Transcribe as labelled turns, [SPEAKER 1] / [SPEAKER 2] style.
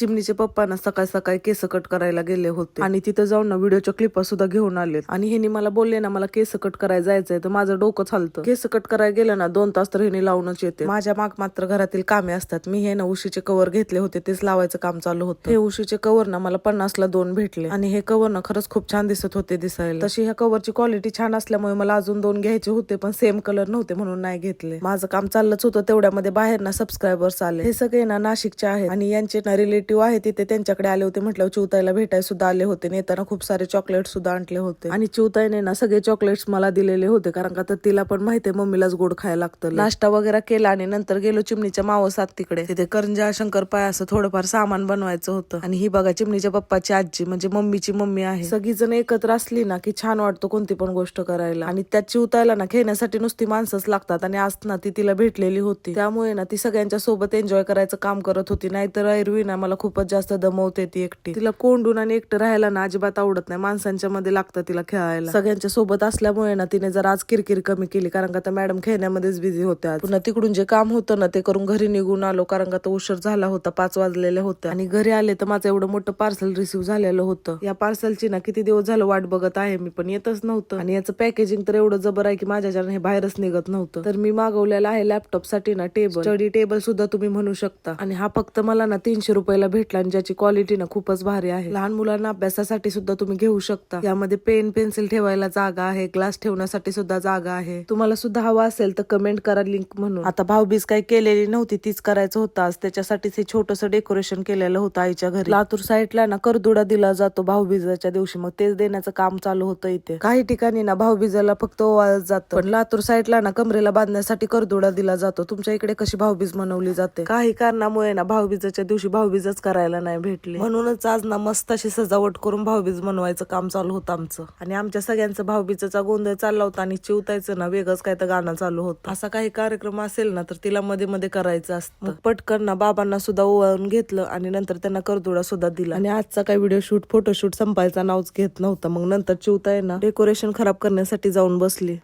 [SPEAKER 1] चिमणीचे पप्पा ना सकाळ सकाळी केस कट करायला गेले होते. आणि तिथे जाऊन ना व्हिडिओच्या क्लिपा सुद्धा घेऊन आले आणि ह्यांनी मला बोलले ना मला केस कट करायला जायचंय तर माझं डोकं चालतं. केस कट करायला गेलं ना दोन तास तर हिने लावूनच येते. माझ्या माग मात्र घरातील कामे असतात. मी हे ना उशीचे कवर घेतले होते तेच लावायचं काम चालू होतं. हे उशीचे कवर ना मला पन्नासला दोन भेटले. आणि हे कवर ना खरंच खूप छान दिसत होते दिसायला. तशी ह्या कवरची क्वालिटी छान असल्यामुळे मला अजून दोन घ्यायचे होते पण सेम कलर नव्हते म्हणून नाही घेतले. माझं काम चाललंच होतं तेवढ्यामध्ये बाहेर ना सबस्क्रायबर्स आले. हे सगळे ना नाशिकचे आहेत. आणि यांचे ना रिलेटिव्ह आहे तिथे त्यांच्याकडे आले होते. म्हटलं चिवताईला भेटायला सुद्धा आले होते. नेताना खूप सारे चॉकलेट सुद्धा आणले होते. आणि चिवताईने ना सगळे चॉकलेट्स मला दिलेले होते. कारण का तर तिला पण माहितीये मम्मीलाच गोड खायला लागतं. नाश्ता वगैरे केला आणि नंतर गेलो चिमणीच्या मावसात तिकडे तिथे करंजा शंकरपाय असं थोडंफार सामान बनवायचं होतं. आणि ही बघा चिमणीच्या पप्पाची आजी म्हणजे मम्मीची मम्मी आहे. सगळी जण एकत्र असली ना की छान वाटतं कोणती पण गोष्ट करायला. आणि त्या चिवतायला ना खेळण्यासाठी नुसती माणसंच लागतात. आणि आज ना ती तिला भेटलेली होती. त्यामुळे ना ती सगळ्यांच्या सोबत एन्जॉय करायचं काम करत होती. नाहीतर ऐरवी ना मला खूपच जास्त दमवते ती एकटी. तिला कोंडून आणि एकटं राहायला ना अजिबात आवडत नाही. माणसांच्या मध्ये लागतं तिला खेळायला. सगळ्यांच्या सोबत असल्यामुळे ना तिने जर आज किरकिर कमी केली. कारण का तर मॅडम खेळण्यामध्येच बिझी होत्या पुन्हा तिकडून जे काम होतं ना ते करून घरी निघून आलो. कारण का तो उशीर झाला होता. पाच वाजलेले होते आणि घरी आले तर माझं एवढं मोठं पार्सल रिसिव्ह झालेलं होतं. या पार्सलची ना किती दिवस झालं वाट बघत आहे मी पण येतच नव्हतं. आणि याचं पॅकेजिंग तर एवढं जबर आहे की माझ्या हे बाहेरच निघत नव्हतं. तर मी मागवलेलं आहे लॅपटॉपसाठी ना टेबल स्टडी टेबल सुद्धा तुम्ही म्हणू शकता. आणि हा फक्त मला ना तीनशे रुपये बघायला भेटला आणि ज्याची क्वालिटी ना खूपच भारी आहे. लहान मुलांना अभ्यासासाठी सुद्धा तुम्ही घेऊ शकता. यामध्ये पेन पेन्सिल ठेवायला जागा आहे. ग्लास ठेवण्यासाठी सुद्धा जागा आहे. तुम्हाला सुद्धा हवा असेल तर कमेंट करा लिंक म्हणून. आता भाऊबीज काही केलेली नव्हती तीच करायचं होतं. आज त्याच्यासाठीच हे छोटस डेकोरेशन केलेलं होतं आईच्या घरी. लातूर साईडला ना करदुडा दिला जातो भाऊबीजाच्या दिवशी. मग तेच देण्याचं काम चालू होतं इथे. काही ठिकाणी ना भाऊबीजाला फक्त ओवाळत जातं. पण लातूर साईडला ना कमरेला बांधण्यासाठी करदुडा दिला जातो. तुमच्या इकडे कशी भाऊबीज मनवली जाते? काही कारणामुळे ना भाऊबीजाच्या दिवशी भाऊबीज भाऊबीजच करायला नाही भेटली. म्हणूनच आज ना मस्त अशी सजावट करून भाऊबीज मनवायचं काम चालू होतं आमचं. आणि आमच्या सगळ्यांचं भाऊबीजेचा गोंधळ चालला होता आणि चिवतायचं ना वेगळंच काय तर गाणं चालू होतं. असा काही कार्यक्रम असेल ना तर तिला मध्ये मध्ये करायचं असतं. पटकन ना बाबांना सुद्धा ओवाळून घेतलं आणि नंतर त्यांना करदुडा सुद्धा दिला. आणि आजचा काही व्हिडिओ शूट फोटोशूट संपायचा नावच घेत नव्हता. मग नंतर चिवताय ना डेकोरेशन खराब करण्यासाठी जाऊन बसली.